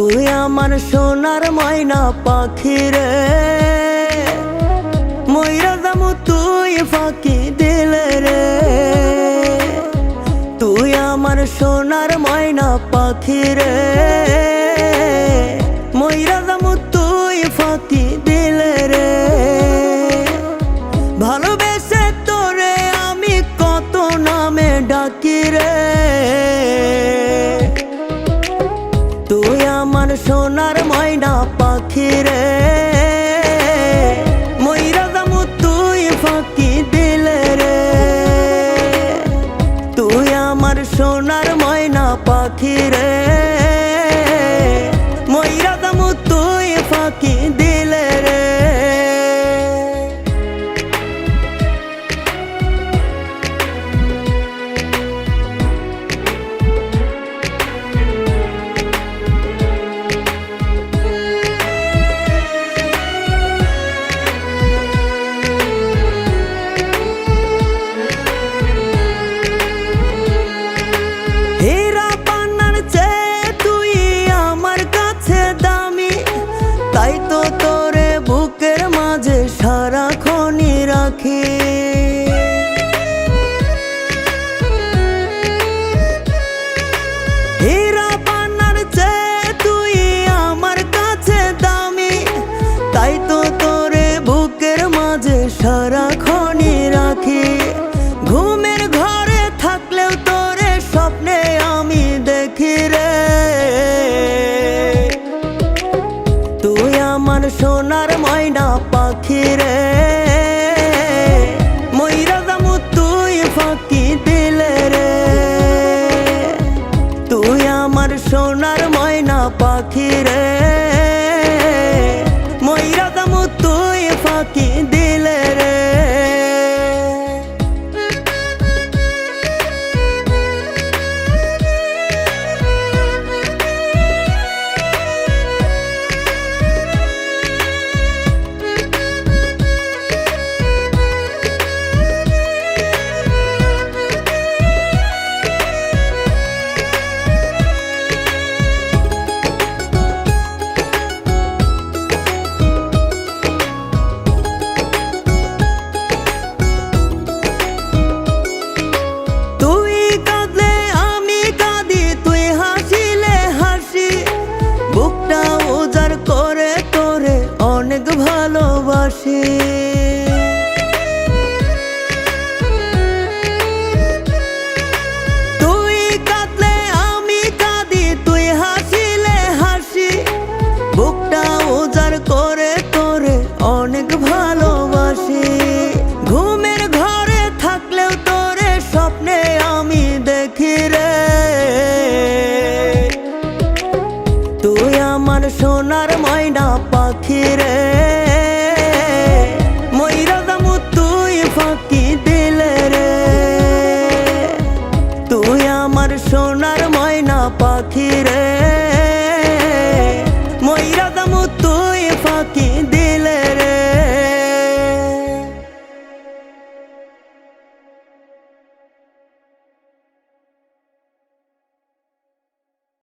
তুই আমার সোনার ময়না পাখি রে ময়রা দামু তুই ফাঁকি দিলে রে। তুই আমার সোনার ময়না পাখি রে ময়রা দামু তুই ফাঁকি দিলে রে। ভালোবেসে তোরে আমি কত নামে ডাকি রে পাখি ময়রা ফাঁকি রে। তুই আমার সোনার ময়না পাখি রে ময়রা দামু তুই ফাঁকি দিলে সারাক্ষণই রাখি। ঘুমের ঘরে থাকলেও তোরে স্বপ্নে আমি দেখি রে। তুই আমার সোনার ময়না পাখি রে। ময়রা তুই ফাঁকি দিলে রে। তুই আমার সোনার ময়না পাখি রে। সোনার ময়না পাখিরে ময়রা দামু তুই ফাঁকি